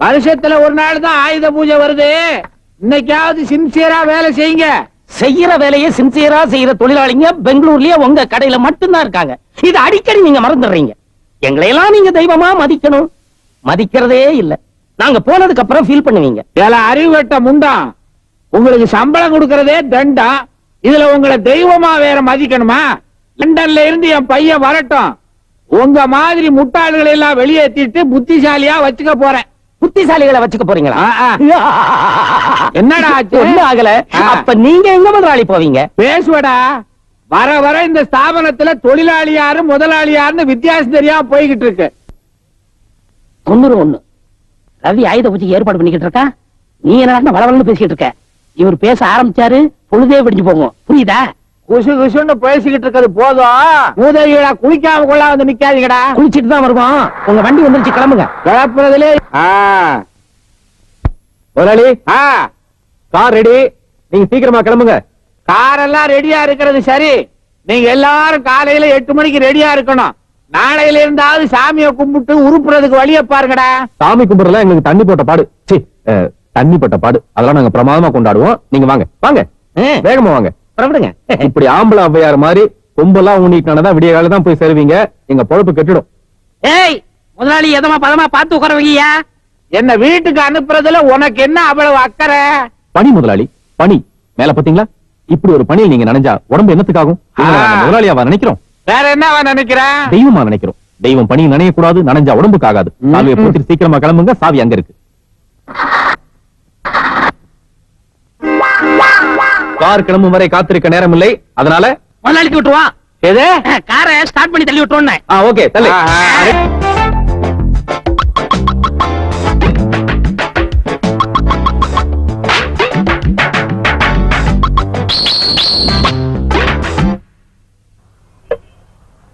வருஷத்துல ஒரு நாள் தான் ஆயுத பூஜை வருது. இன்னைக்காவது சின்சியரா வேலை செய்யுங்க. செய்யற வேலையை சின்சியரா செய்யற தொழிலாளிங்க பெங்களூர்லயே உங்க கடையில மட்டும்தான் இருக்காங்க. இது அடிக்கடி நீங்க மறந்துடுறீங்க. எங்களையெல்லாம் நீங்க தெய்வமா மதிக்கணும்? மதிக்கிறதே இல்ல. நாங்க போனதுக்கு அப்புறம் ஃபீல் பண்ணுவீங்க. ஏல அறிவுகட்ட முண்டம் உங்களுக்கு சம்பளம் கொடுக்கறதே தண்டம் இதுல உங்களை தெய்வமா வேற மதிக்கணுமா? லண்டன்ல இருந்து என் பையன் வரட்டும். உங்க மாதிரி முட்டாள்களை எல்லாம் வெளியேத்திட்டு புத்திசாலியா வச்சுக்க போறேன். புத்திசாலிகளை வச்சுக்க போறீங்களா. என்னடா? ஒண்ணும் ஆகல. அப்ப நீங்க எங்க முதலாளி போவீங்க? பேசுவடா. வர வர இந்த ஸ்தாபனத்துல தொழிலாளி யாரு முதலாளி யாருன்னு வித்தியாசம் தெரியாம போய்கிட்டு இருக்கு. தொண்ணூறு ஒண்ணு. ரவி ஆயுத பூஜைக்கு ஏற்பாடு பண்ணிக்கிட்டு இருக்கா? நீ என்ன வளவலன்னு பேசிக்கிட்டு இருக்க? இவர் பேச ஆரம்பிச்சாரு பொழுதே விடிஞ்சு போகும். புரியுதா? குசு குசுன்னு பேசிக்கிட்டு இருக்கிறது போதும். மூதவிகளா குளிக்காம கொள்ள வந்து நிக்காதீங்கடா. குளிச்சிட்டு தான் வருவோம் உங்க வண்டி வந்துருச்சு கிளம்புங்க. கிளப்புறதுலே முதலாளி ஆ. கார் ரெடி நீங்க சீக்கிரமா கிளம்புங்க. காரெல்லாம் ரெடியா இருக்கிறது சரி. நீங்க எல்லாரும் காலையில எட்டு மணிக்கு ரெடியா இருக்கணும். நாளையில இருந்தாவது சாமியை கும்பிட்டு உருப்புறதுக்கு வழிய பாருங்கடா. சாமி கும்பிடுறதுல எங்களுக்கு தண்ணி போட்ட பாடு. சி தண்ணி போட்ட பாடு. அதெல்லாம் நாங்க பிரமாதமா கொண்டாடுவோம். நீங்க வாங்க. வாங்க. வேகமா வாங்க. புறப்படுங்க. இப்படி ஆம்பளை ஔவையார் மாதிரி கொம்பெல்லாம் ஊனிட்டானதான் விடிய காலம் தான் போய் சேருவீங்க. எங்க பொழப்பு கெட்டுடும். ஏய் முதலாளி எதமா பதமா பார்த்து உட்கார வைங்கய்யா என்ன வீட்டுக்கு அனுப்புறதுல உனக்கு என்ன அவ்வளவு அக்கறை? பனி முதலாளி பனி மேல பாத்தீங்களா? இப்படி ஒரு பணியில் நீங்க நினைஞ்சா உடம்பு என்னத்துக்காகும். முதலாளியாவா நினைக்கிறோம். வேற என்னவா நினைக்கிறேன் தெய்வமா நினைக்கிறோம். தெய்வம் பணி நினைய கூடாது நனைஞ்சா உடம்புக்கு ஆகாது. சாவியை சீக்கிரமா கிளம்புங்க. சாவி அங்க இருக்கு. கார் கிளம்பும் வரை காத்திருக்க நேரம் இல்லை அதனால முதலாளிக்கு விட்டுருவான் எது? காரை ஸ்டார்ட் பண்ணி தள்ளி ஆ ஓகே தள்ளு.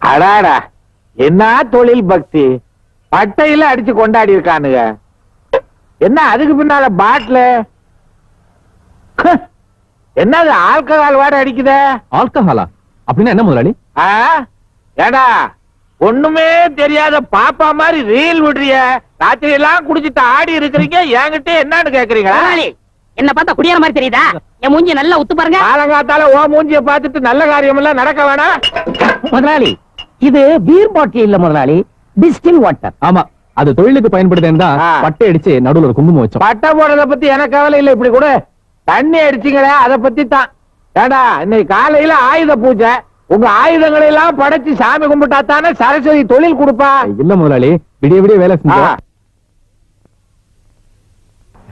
அடாடா என்ன தொழில் பக்தி? பட்டையில அடிச்சு கொண்டாடி இருக்கானுங்க. என்ன அதுக்கு பின்னால பாட்டில்? என்னது ஆல்கஹால் வாட அடிக்குதே? ஆல்கஹாலா அப்படின்னா என்ன முதலாளி? ஆ? ஏடா ஒண்ணுமே தெரியாத பாப்பா மாதிரி ரீல் விடுறிய. ராத்திரி எல்லாம் குடிச்சிட்டு ஆடி இருக்கிறீங்க என்கிட்ட என்னன்னு கேக்குறீங்க முதலாளி என்ன பார்த்தா குடியார மாதிரி தெரியுதா? என் மூஞ்சி நல்லா உத்து பாருங்க. காலங்காத்தால ஓ மூஞ்சிய பார்த்துட்டு நல்ல காரியம் எல்லாம் நடக்க வேணாம் முதலாளி இது பீர் பாட்டில் இல்ல முதலாளி டிஸ்டில் வாட்டர் ஆமா அது தொழிலுக்கு பயன்படுதுன்னு தான். பட்டை அடிச்சு நடுவுல ஒரு குங்குமம் வச்சோம். பட்டை போடுறத பத்தி எனக்கு கவலை இல்ல இப்படி கூட. தண்ணி அடிச்சீங்களே அத பத்தி தான் ஏடா இன்னைக்கு காலையில ஆயுத பூஜை. உங்க ஆயுதங்களை எல்லாம் படைச்சு சாமி கும்பிட்டா தானே சரஸ்வதி தொழில் கொடுப்பா? இல்ல முதலாளி விடிய விடிய வேலை ஆ, செஞ்சோம்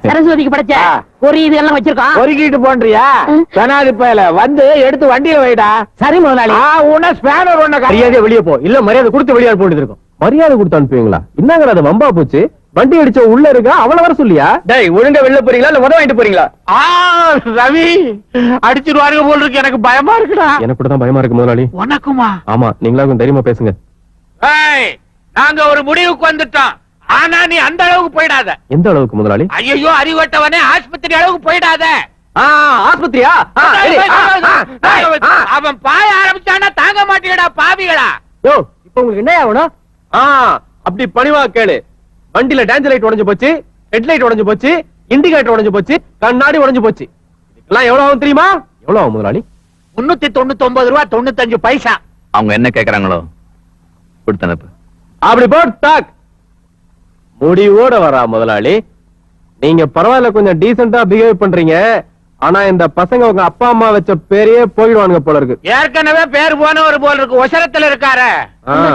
சரஸ்வதிக்கு படைச்ச ஆ. ஒரு இது எல்லாம் வச்சிருக்கோம் பொறுக்கிட்டு போன்றியா? ம். பெனாதி பயல வந்து எடுத்து வண்டியில வைடா. சரி முதலாளி. ஆ உன ஸ்பேனர் ஒண்ண மரியாதை வெளியே போ. இல்ல மரியாதை கொடுத்து வெளியே போட்டு இருக்கும். மரியாதை கொடுத்து அனுப்புவீங்களா? என்னங்க அது வம்பா போச்சு. வண்டி அடிச்ச உள்ள இருக்கா? அவள வர சொல்லியா? டேய் ஒழுங்கா வெளில போறீங்களா? இல்ல உதவ வாங்கிட்டு போறீங்களா? ஆ ரவி அடிச்சிருவாருங்க போல் இருக்கு. எனக்கு பயமா இருக்குடா. எனக்கு கூட தான் பயமா இருக்கு முதலாளி. உனக்குமா? ஆமா நீங்களா கொஞ்சம் தைரியமா பேசுங்க. ஏய் நாங்க ஒரு முடிவுக்கு வந்துட்டோம். ஆனா நீ அந்த அளவுக்கு போயிடாத. எந்த அளவுக்கு முதலாளி? ஐயோ அறிவட்டவனே ஆஸ்பத்திரி அளவுக்கு போயிடாத. ஆஸ்பத்திரியா? அவன் பாய ஆரம்பிச்சானா தாங்க மாட்டீங்கடா பாவிகளா. யோ இப்போ உங்களுக்கு என்ன ஆகணும்? ஆ அப்படி பணிவா கேளு. வண்டியில டேஞ்சர் லைட் உடைஞ்சு போச்சு ஹெட்லைட் உடைஞ்சு போச்சு இண்டிகேட்டர் உடைஞ்சு போச்சு கண்ணாடி உடைஞ்சு போச்சு. இதுக்கெல்லாம் எவ்வளவு ஆகும் தெரியுமா? எவ்வளவு ஆகும் முதலாளி? முன்னூத்தி தொண்ணூத்தி ஒன்பது ரூபா தொண்ணூத்தஞ்சு பைசா. அவங்க என்ன கேக்குறாங்களோ? கொடுத்தனப்பு அப்படி போட் தாக். முடிவோட வரா முதலாளி. நீங்க பரவாயில்ல கொஞ்சம் டீசெண்டா பிஹேவ் பண்றீங்க. ஆனா இந்த பசங்க உங்க அப்பா அம்மா வச்ச பேரையே போயிடுவானுங்க போல இருக்கு. ஏற்கனவே பேர் போனவர் போல் இருக்கு. ஒசரத்துல இருக்காரு.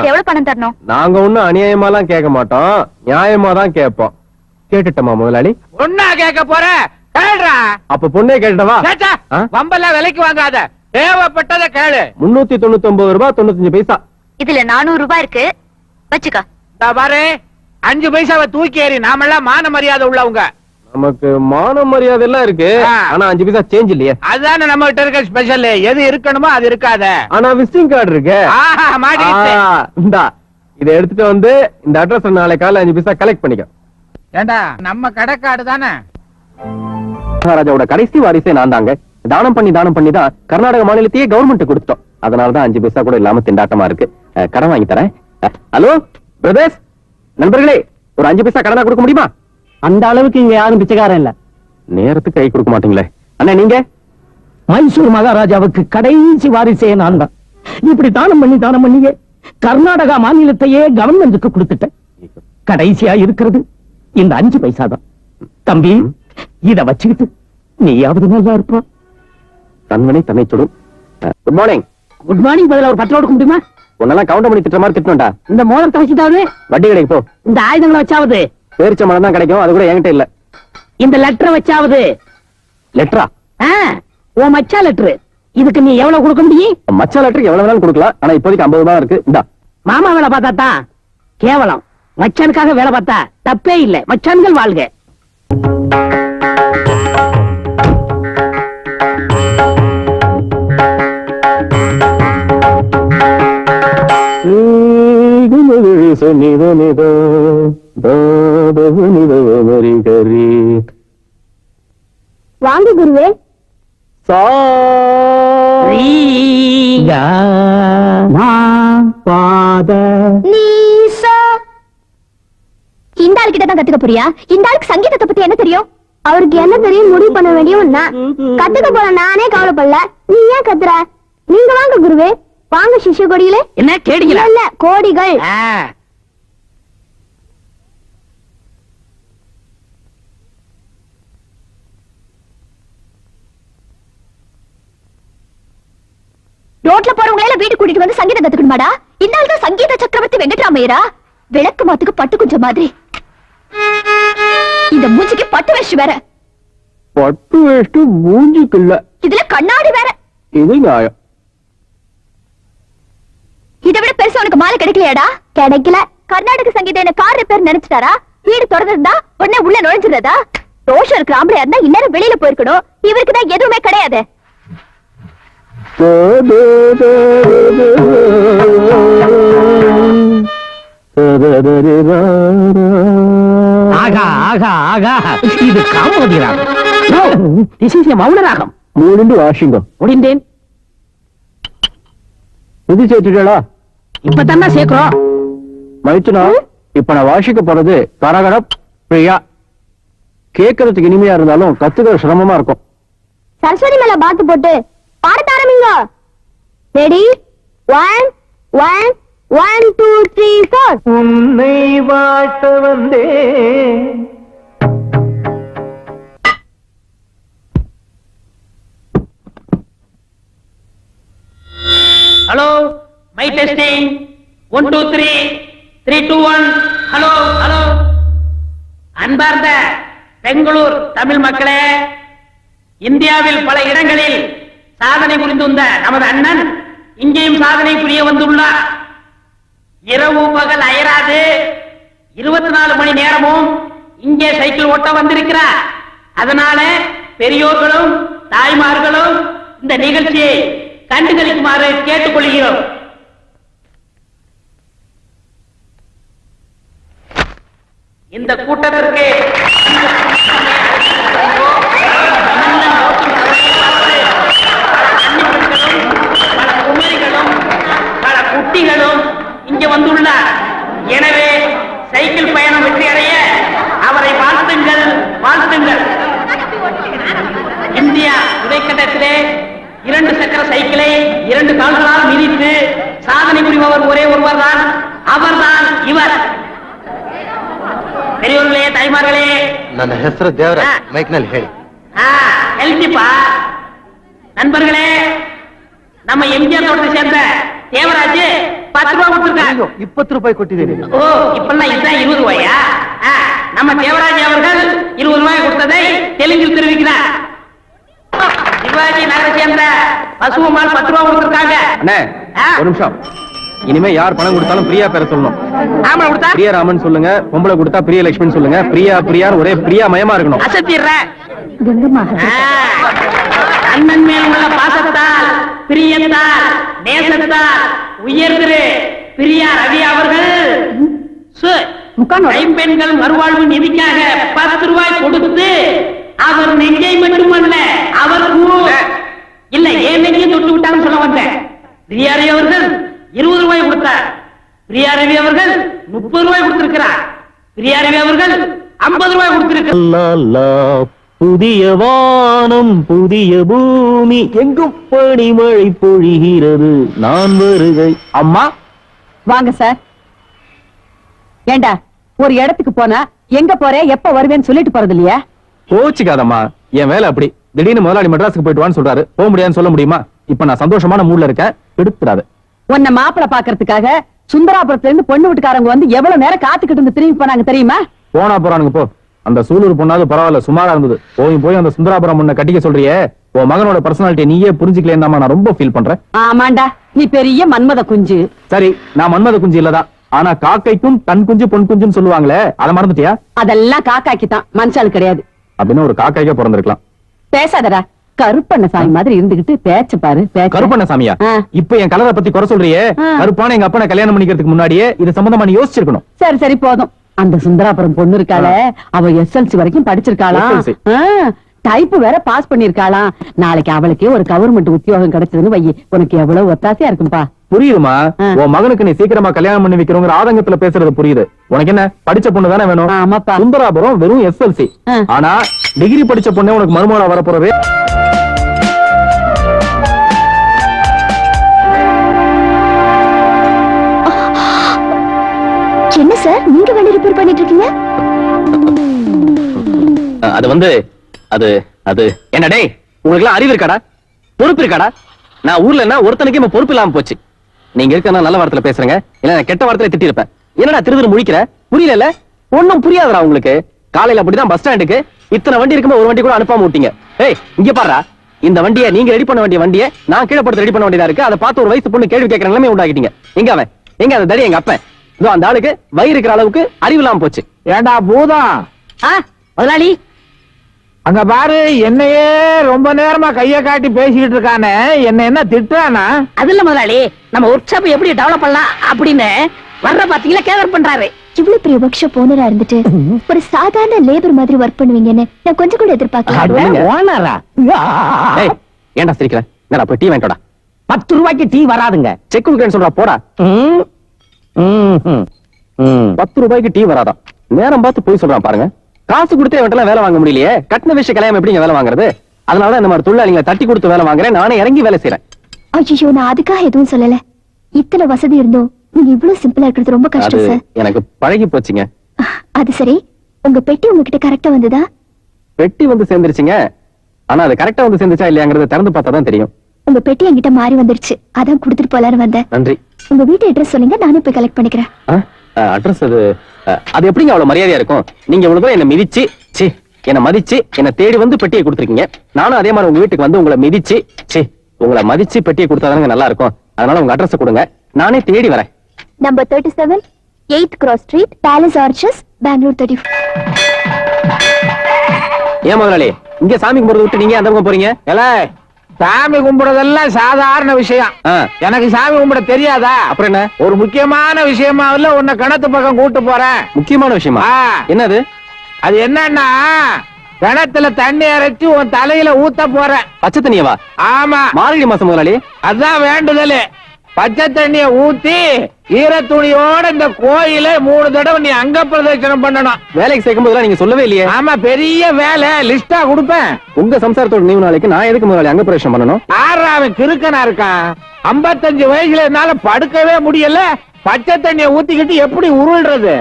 எவ்வளவு பணம் தரணும்? நாங்க ஒண்ணும் அநியாயமாலாம் கேட்க மாட்டோம். நியாயமா தான் கேட்போம். கேட்டுட்டோமா முதலாளி? ஒன்னா கேட்க போற? கேளுடா. அப்ப பொண்ணே ஆ? வம்பெல்லாம் விலைக்கு வாங்காத. தேவைப்பட்டதை கேளு. முன்னூத்தி தொண்ணூத்தி ஒன்பது ரூபாய் தொண்ணூத்தஞ்சு பைசா. இதுல நானூறு ரூபாய் இருக்கு. வச்சுக்க. பாரு அஞ்சு பைசாவை தூக்கி ஏறி நாமெல்லாம் மான மரியாதை உள்ளவங்க. நமக்கு மான மரியாதை எல்லாம் இருக்கு. ஆனா அஞ்சு பைசா சேஞ்ச் இல்லையே. அதுதானே நம்ம கிட்ட இருக்க ஸ்பெஷல் எது இருக்கணுமோ அது இருக்காத. ஆனா விசிட்டிங் கார்டு இருக்கு. இந்தா இதை எடுத்துட்டு வந்து இந்த அட்ரஸ் நாளை காலைல அஞ்சு பைசா கலெக்ட் பண்ணிக்க. ஏண்டா நம்ம கடைக்காடு தானே? மகாராஜாவோட கடைசி வாரிசே நான் தாங்க. தானம் பண்ணி தானம் பண்ணி தான் கர்நாடக மாநிலத்தையே கவர்மெண்ட் கொடுத்தோம். அதனாலதான் அஞ்சு பைசா கூட இல்லாம திண்டாட்டமா இருக்கு. கடன் வாங்கி தரேன். ஹலோ பிரதர்ஸ் நண்பர்களே ஒரு அஞ்சு பைசா கடனா கொடுக்க முடியுமா? அந்த அளவுக்கு இங்க யாரும் பிச்சைக்காரன் இல்ல. நேரத்துக்கு கை கொடுக்க மாட்டீங்களே. அண்ணா நீங்க? மைசூர் மகாராஜாவுக்கு கடைசி வாரிசே நான் தான். இப்படி தானம் பண்ணி தானம் பண்ணியே கர்நாடகா மாநிலத்தையே கவர்மெண்ட்டுக்கு கொடுத்துட்டேன். கடைசியா இருக்கிறது இந்த அஞ்சு பைசா தான். தம்பி இத வச்சுக்கிட்டு நீயாவது நல்லா இருப்பா. தன்வனை தன்னை குட் மார்னிங் குட் மார்னிங் பதிலா ஒரு பத்து கொடுக்க முடியுமா? உன்னெல்லாம் கவுண்ட் பண்ணி திட்டுற மாதிரி திட்டணும்டா. இந்த மோதிரத்தை வச்சுட்டாவது வட்டி கிடைக்கு போ. இந்த ஆயுதங்களை வச்சாவது? பேரிச்ச மரம் தான் கிடைக்கும். அது கூட என்கிட்ட இல்ல. இந்த லெட்டரை வச்சாவது? லெட்டரா உன் மச்சா லெட்டர் இதுக்கு நீ எவ்வளவு கொடுக்க முடியும்? மச்சா லெட்டருக்கு எவ்வளவு வேணாலும் கொடுக்கலாம். ஆனா இப்போதைக்கு ஐம்பது ரூபாய் இருக்கு. இந்தா. மாமா வேலை பார்த்தா தான் கேவலம். மச்சானுக்காக வேலை பார்த்தா தப்பே இல்ல. மச்சான்கள் வாழ்க. வாங்க குருவே. நீசா இந்த ஆள் கிட்ட தான் கத்துக்க போறியா? இந்த ஆளுக்கு சங்கீதத்தை பத்தி என்ன தெரியும்? அவருக்கு என்ன தெரியும்? முடிவு பண்ண வேண்டியவன் நான் கத்துக்க போற நானே கவலைப்படல. நீ ஏன் கத்துற? நீங்க வாங்க குருவே. வாங்க சிஷ்ய கொடியிலே என்ன கேடிங்களா இல்ல கோடிகள். ரோட்ல போறவங்க எல்லாம் வீட்டுக்கு கூட்டிட்டு வந்து சங்கீதம் கத்துக்கணுமாடா? இந்த ஆள் தான் சங்கீத சக்கரவர்த்தி வெங்கட்ராமையரா விளக்கு மாத்துக்கு பட்டு குஞ்சம் மாதிரி. இந்த மூஞ்சிக்கு பட்டு வேஷம் வேற. பட்டு வேஷ்டு மூஞ்சிக்கு இல்ல. இதுல கண்ணாடி வேற. இது நியாயம். இதை விட பெருசா உனக்கு மாலை கிடைக்கலையாடா? கிடைக்கல. கர்நாடக சங்கீதம் என்ன கார் ரிப்பேர் நினைச்சிட்டாரா? வீடு திறந்திருந்தா உடனே உள்ள நுழைஞ்சிருந்தா தோஷம் இருக்கிற ஆம்பளையா இருந்தா இந்நேரம் வெளியில போயிருக்கணும். இவருக்கு தான் எதுவுமே கிடையாது. ஆகா ஆகா ஆகா. இது காமோதி ராகம் திஸ் இஸ் மௌன ராகம் மூணுண்டு வாஷிங்கம் முடிந்தேன் புது சேர்த்துட்டா இப்பதானே சேர்க்கிறோம். மைத்துனா இப்ப நான் வாசிக்க போறது கரகர பிரியா. கேட்கறதுக்கு இனிமையா இருந்தாலும் கத்துக்கிற சிரமமா இருக்கும். சரஸ்வதி மேல பாத்து போட்டு பாடத்த ஆரம்பிங்க ready one one one two three four உன்னை வாட்ட வந்தே hello mic testing one two three three two one hello hello அன்பார்ந்த பெங்களூர் தமிழ் மக்களே இந்தியாவில் பல இடங்களில் சாதனை புரிந்து வந்த நமது அண்ணன் இங்கேயும் சாதனை புரிய வந்துள்ளார். இரவு பகல் அயராது. இருபத்தி நாலு மணி நேரமும் இங்கே சைக்கிள் ஓட்ட வந்திருக்கிறார். அதனால பெரியோர்களும் தாய்மார்களும் இந்த நிகழ்ச்சியை கண்டுகளிக்குமாறு கேட்டுக்கொள்கிறோம். இந்த கூட்டத்திற்கு பல குட்டிகளும் இங்க வந்துள்ளார் எனவே சைக்கிள் பயணம் வெற்றி அடைய அவரை வாழ்த்துங்கள் வாழ்த்துங்கள் இந்தியா துணைக்கட்டத்திலே இரண்டு சக்கர சைக்கிளை இரண்டு கால்களால் மிதித்து சாதனை புரிபவர் ஒரே ஒருவர் தான் அவர்தான் இவர் பெரியவர்களே தாய்மார்களே ನನ್ನ ಹೆಸರು ದೇವರಾಜ್ ಹಾ. ಮೈಕ್ನಲ್ಲಿ ಹೇಳಿ ஆ, எழுதிப்பா நண்பர்களே நம்ம எம்ஜிஆர் தோட்டத்தை சேர்ந்த தேவராஜ் பத்து ரூபாய் கொடுத்துருக்காங்க இப்பத்து ரூபாய் கொட்டிது ஓ இப்பெல்லாம் இதுதான் இருபது ரூபாயா? நம்ம தேவராஜ் அவர்கள் இருபது ரூபாய் கொடுத்ததை தெலுங்கில் தெரிவிக்கிறார். சிவாஜி நகர சேர்ந்த பசுமால் பத்து ரூபாய் கொடுத்துருக்காங்க. அண்ணே ஒரு நிமிஷம். இனிமே யார் பணம் கொடுத்தாலும் பிரியா பேர சொல்லணும். ஆமா கொடுத்தா? பிரியா ராமன் சொல்லுங்க பொம்பளை கொடுத்தா பிரிய லட்சுமி சொல்லுங்க. பிரியா பிரியா ஒரே பிரியா மயமா இருக்கணும் அசத்திடுற அண்ணன் மேல் உள்ள பாசத்தால் பிரியத்தால் நேசத்தால் உயர்திரு பிரியா ரவி அவர்கள். சு, கைம்பெண்கள் மறுவாழ்வு நிதிக்காக பத்து ரூபாய் கொடுத்து அவர் நெஞ்சை மட்டுமல்ல அவர் இல்ல ஏன் நெஞ்சையும் தொட்டு விட்டாங்கன்னு சொல்ல வந்தேன். பிரியா ரவி அவர்கள் இருபது ரூபாய் கொடுத்தார். பிரியா ரவி அவர்கள் முப்பது ரூபாய் கொடுத்திருக்கிறார். பிரியாரவி அவர்கள் ஐம்பது ரூபாய் கொடுத்திருக்க லா, புதிய வானம் புதிய பூமி. எங்கும் பனிமழை பொழிகிறது. நான் வருகை. அம்மா? வாங்க சார். ஏண்டா ஒரு இடத்துக்கு போனா எங்க போற எப்ப வருவேன்னு சொல்லிட்டு போறது இல்லையா கோச்சிக்காதம்மா. என் வேலை அப்படி. திடீர்னு முதலாளி மெட்ராஸுக்கு போயிட்டு வான்னு சொல்றாரு. போக முடியாதுன்னு சொல்ல முடியுமா? இப்ப நான் சந்தோஷமான மூட்ல இருக்கேன். எடுத்துடாது உன்னை மாப்பிளை பாக்குறதுக்காக சுந்தராபுரத்துல இருந்து பொண்ணு வீட்டுக்காரங்க வந்து எவ்வளவு நேரம் காத்துக்கிட்டு இருந்து திரும்பி போனாங்க தெரியுமா? போனா போறானுங்க போ. அந்த சூலூர் பொண்ணாவது பரவாயில்ல சுமாரா இருந்தது. போய் போய் அந்த சுந்தராபுரம் முன்ன கட்டிக்க சொல்றியே. உன் மகனோட பர்சனாலிட்டி நீயே புரிஞ்சுக்கலேன்னு நான் ரொம்ப ஃபீல் பண்றேன். ஆமாண்டா நீ பெரிய மன்மத குஞ்சு. சரி நான் மன்மத குஞ்சு இல்லதான் ஆனா காக்கைக்கும் தன் குஞ்சு பொன் குஞ்சுன்னு சொல்லுவாங்களே அதை மறந்துட்டியா? அதெல்லாம் காக்காக்கி தான் மனுஷால் கிடையாது அப்படின்னு ஒரு காக்கைக்கே பிறந்திருக்கலாம். பேசாதடா கருப்பண்ண சாமி மாதிரி இருந்துகிட்டு பேச்சு பாரு. கருப்பண்ண சாமியா. இப்ப என் கலரை பத்தி குறை சொல்றியே. கருப்பான எங்க அப்பனை கல்யாணம் பண்ணிக்கிறதுக்கு முன்னாடியே இது சம்பந்தமா நீ யோசிச்சிருக்கணும். சரி சரி போதும். அந்த சுந்தராபுரம் பொண்ணு இருக்காளே அவ எஸ்எல்சி வரைக்கும் படிச்சிருக்காளாம் SLC. டைப் வேற பாஸ் பண்ணிருக்காளாம் நாளைக்கு அவளுக்கே ஒரு கவர்மெண்ட் உத்தியோகம் கிடைச்சதுன்னு வை உனக்கு எவ்வளவு ஒத்தாசையா இருக்கும்பா. புரியுதுமா. உன் மகனுக்கு நீ சீக்கிரமா கல்யாணம் பண்ணி வைக்கிறோங்கிற ஆதங்கத்துல பேசுறது புரியுது. உனக்கு என்ன படிச்ச பொண்ணு தானே வேணும்? சுந்தராபுரம் வெறும் எஸ்எல்சி. ஆனா டிகிரி படிச்ச பொண்ணே உனக்கு மருமகளா வரப்போறது என்ன சார்? நீங்க அது வந்து அது அது என்ன டேய் உங்களுக்கு எல்லாம் அறிவு இருக்காடா? பொறுப்பு இருக்காடா? நான் ஊர்ல என்ன ஒருத்தனுக்கு இப்ப பொறுப்பு இல்லாம போச்சு. நீங்க இருக்க நல்ல வார்த்தையில பேசுறேங்க. இல்ல நான் கெட்ட வார்த்தையில திட்டி இருப்பேன் என்னடா திருதிரு முழிக்கிற? புரியல ஒண்ணும் புரியாதுடா உங்களுக்கு. காலையில அப்படிதான் பஸ் ஸ்டாண்டுக்கு இத்தனை வண்டி இருக்கும்போது ஒரு வண்டி கூட அனுப்பாம விட்டீங்க. ஏய் இங்க பாருடா. இந்த வண்டியை நீங்க ரெடி பண்ண வேண்டிய வண்டியை நான் கீழே படுத்து ரெடி பண்ண வேண்டியதா இருக்கு. அதை பார்த்து ஒரு வயசு பொண்ணு கேள்வி கேட்கற நிலைமை உண்டாக்கிட்டீங்க. எங்க அவன்? எங்க அந்த தடி எங்க அப்பன்? இதோ அந்த ஆளுக்கு வயிறு இருக்கிற அளவுக்கு அறிவு இல்லாம போச்சு. ஏண்டா பூதம் முதலாளி. அங்க பாரு என்னையே ரொம்ப நேரமா கைய காட்டி பேசிக்கிட்டு இருக்கானே. என்ன என்ன திட்டுறானா? அது இல்ல முதலாளி நம்ம ஒர்க் ஷாப் எப்படி டெவலப் பண்ணலாம் அப்படின்னு வர்ற பாத்தீங்களா கேதர் பண்றாரு. இவ்வளவு பெரிய ஒர்க் ஷாப் ஓனரா இருந்துட்டு ஒரு சாதாரண லேபர் மாதிரி ஒர்க் பண்ணுவீங்கன்னு நான் கொஞ்சம் கூட எதிர்பார்க்கல? ஓனரா ஏய் ஏன்டா சிரிக்கிற? என்னடா போய் டீ வாங்கிட்டோடா பத்து ரூபாய்க்கு டீ வராதுங்க. செக் கொடுக்கறேன்னு சொல்றா போடா. பத்து ரூபாய்க்கு டீ வராதாம் நேரம் பார்த்து போய் சொல்றான் பாருங்க. காசு கொடுத்தே இவன்ட்டெல்லாம் வேலை வாங்க முடியலையே. கட்டின விஷயம் கல்யாணம் எப்படிங்க வேலை வாங்குறது? அதனாலதான் இந்த மாதிரி தொழிலாளிகளை தட்டி கொடுத்து வேலை வாங்குறேன். நானே இறங்கி வேலை செய்யறேன் ஐயோ நான் அதுக்காக எதுவும் சொல்லல. இத்தனை வசதி இருந்தோம் நீங்க இவ்வளவு சிம்பிளா இருக்கிறது ரொம்ப கஷ்டம் சார் எனக்கு பழகி போச்சுங்க. அது சரி. உங்க பெட்டி உங்ககிட்ட கரெக்டா வந்ததா? பெட்டி வந்து சேர்ந்துருச்சுங்க. ஆனா அது கரெக்டா வந்து சேர்ந்துச்சா இல்லையாங்கிறத திறந்து பார்த்தா தான் தெரியும். உங்க பெட்டி என்கிட்ட மாறி வந்துருச்சு. அதான் கொடுத்துட்டு போலான்னு வந்தேன். நன்றி. உங்க வீட்டு அட்ரஸ் சொல்லுங்க. நானே போய் கலெக்ட் பண்ணிக்கிறேன். அட்ரஸ் அது அது எப்படிங்க அவ்வளவு மரியாதையா இருக்கும்? நீங்க இவ்வளவு தூரம் என்ன மிதிச்சு சி என்ன மதிச்சு என்ன தேடி வந்து பெட்டியை கொடுத்துருக்கீங்க. நானும் அதே மாதிரி உங்க வீட்டுக்கு வந்து உங்களை மிதிச்சு சி உங்களை மதிச்சு பெட்டியை கொடுத்தாதாங்க நல்லா இருக்கும். அதனால உங்க அட்ரஸ் கொடுங்க. நானே தேடி வரேன். Number thirty seven eighth cross street Palace arches Bangalore thirty ஏன் முதலாளி? இங்க சாமி கும்பிடுறது விட்டு நீங்க அந்த பக்கம் போறீங்க? எல சாமி கும்பிடுறதெல்லாம் சாதாரண விஷயம். எனக்கு சாமி கும்பிட தெரியாதா? அப்புறம் என்ன? ஒரு முக்கியமான விஷயமா இல்ல உன்னை கிணத்து பக்கம் கூட்டு போறேன். முக்கியமான விஷயமா? என்னது? அது என்னன்னா கிணத்துல தண்ணி இறைச்சி உன் தலையில ஊத்த போறேன். பச்சை தண்ணியவா? ஆமா. மார்கழி மாசம் முதலாளி. அதான் வேண்டுதல். பச்சை தண்ணிய ஊத்தி ஈர துணியோட இந்த கோயில மூணு தடவை நீ அங்க பிரதட்சணம் பண்ணணும். வேலைக்கு சேர்க்கும் போதெல்லாம் நீங்க சொல்லவே இல்லையே. ஆமா பெரிய வேலை. லிஸ்டா கொடுப்பேன். உங்க சம்சாரத்தோட நினைவு நாளைக்கு நான் எதுக்கு முதலாளி அங்க பிரவேசம் பண்ணணும்? ஆறா அவன் கிறுக்கனா இருக்கான் ஐம்பத்தஞ்சு வயசுல என்னால படுக்கவே முடியல. பச்சை தண்ணிய ஊத்திக்கிட்டு எப்படி உருள்றது?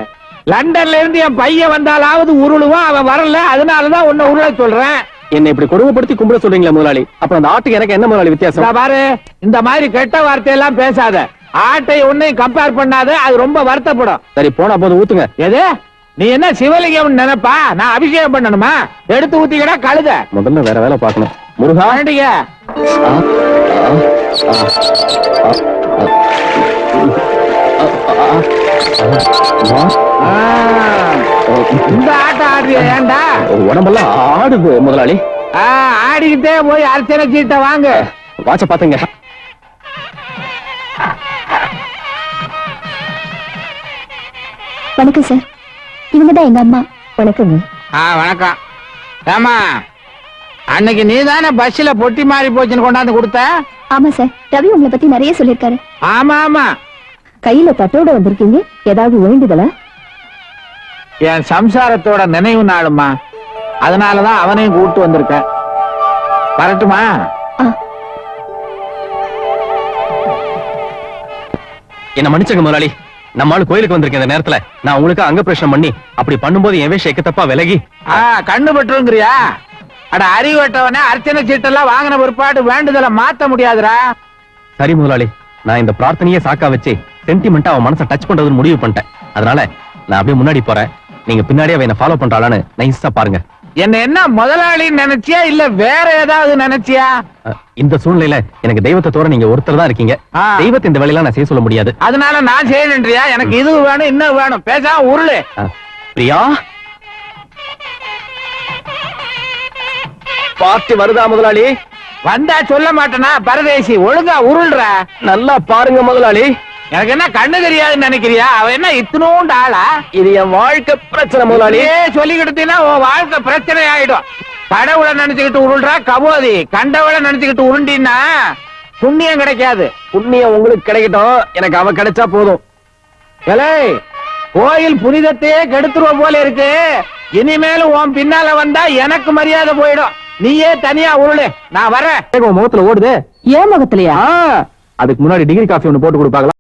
லண்டன்ல இருந்து என் பையன் வந்தாலாவது உருளுவான் அவன் வரல. அதனாலதான் உன்னை உருள சொல்றேன். என்ன இப்படி கொடுமைப்படுத்தி கும்பிட சொல்றீங்களா முதலாளி. அப்புறம் அந்த ஆட்டுக்கு எனக்கு என்ன முதலாளி வித்தியாசம்? பாரு. இந்த மாதிரி கெட்ட வார்த்தையெல்லாம் பேசாத. ஆட்டை ஒன்னையும் கம்பேர் பண்ணாத அது ரொம்ப வருத்தப்படும் சரி போனா போது ஊத்துங்க எது நீ என்ன சிவலிங்கம் நினைப்பா நான் அபிஷேகம் பண்ணணுமா எடுத்து ஊத்திக்கடா கழுத முதல்ல வேற வேலை பார்க்கணும் முருகா வேண்டிய இந்த ஆட்டம் ஆடுறிய ஏண்டா உடம்பெல்லாம் ஆடுது முதலாளி ஆடிக்கிட்டே போய் அர்ச்சனை சீட்டை வாங்க வாட்ச பாத்துங்க வணக்கம் சார் இவங்க தான் எங்க அம்மா. வணக்கங்க ஆ வணக்கம். ஏமா அன்னைக்கு நீ தானே பஸ்ல பொட்டி மாறி போச்சுன்னு கொண்டாந்து கொடுத்த? ஆமா சார் ரவி உங்களை பத்தி நிறைய சொல்லிருக்காரு ஆமா ஆமா. கையில தட்டோட வந்திருக்கீங்க. ஏதாவது வேண்டுதலா? என் சம்சாரத்தோட நினைவு நாளுமா அதனாலதான் அவனையும் கூட்டு வந்திருக்கேன் வரட்டுமா? என்ன மன்னிச்சுங்க முதலாளி. நம்ம ஆளு கோயிலுக்கு வந்திருக்கேன் இந்த நேரத்துல. நான் உங்களுக்கு அங்க பிரச்சனை பண்ணி அப்படி பண்ணும்போது என் விஷயம் எக்கத்தப்பா விலகி. கண்ணு பட்டுருங்கிறியா? அட அறிவட்டவனே அர்ச்சனை சீட்டெல்லாம் வாங்கின பிற்பாடு வேண்டுதலை மாத்த முடியாதுடா. சரி முதலாளி நான் இந்த பிரார்த்தனையே சாக்கா வச்சு சென்டிமெண்டா அவன் மனசை டச் பண்றதுன்னு முடிவு பண்ணிட்டேன். அதனால நான் அப்படியே முன்னாடி போறேன். நீங்க பின்னாடியே அவன் என்ன ஃபாலோ பண்றாளான்னு நைஸா பாருங்க. என்ன என்ன முதலாளின்னு நினைச்சியா இல்ல வேற ஏதாவது நினைச்சியா? இந்த சூழ்நிலையில எனக்கு தெய்வத்தை தவிர நீங்க ஒருத்தர் தான் இருக்கீங்க. தெய்வத்தை இந்த வேலையெல்லாம் நான் செய்ய சொல்ல முடியாது. அதனால நான் செய்யணுன்றியா எனக்கு இது வேணும் இன்னும் வேணும். பேசாம உருளு. பிரியா? பார்ட்டி வருதா முதலாளி? வந்தா சொல்ல மாட்டேனா? பரதேசி ஒழுங்கா உருள்ற. நல்லா பாருங்க முதலாளி. எனக்கு என்ன கண்ணு தெரியாதுன்னு நினைக்கிறியா? அவ என்ன இத்தனோண்டு ஆளா? இது என் வாழ்க்கை பிரச்சனை முதலாளி. அப்படியே சொல்லிக்கிட்டீங்கன்னா உன் வாழ்க்கை பிரச்சனை ஆயிடும். கடவுளை நினைச்சுக்கிட்டு உருள்றா கபோதி. கண்டவளை நினைச்சுக்கிட்டு உருண்டின்னா புண்ணியம் கிடைக்காது. புண்ணியம் உங்களுக்கு கிடைக்கட்டும். எனக்கு அவ கிடைச்சா போதும். ஏலே கோயில் புனிதத்தையே கெடுத்துருவ போல இருக்கு. இனிமேலும் உன் பின்னால வந்தா எனக்கு மரியாதை போயிடும். நீயே தனியா உருளு. நான் வரேன். உன் முகத்துல ஓடுது? ஏன் முகத்திலயா? அதுக்கு முன்னாடி டிகிரி காஃபி ஒண்ணு போட்டு கொடுப்பாங்களா?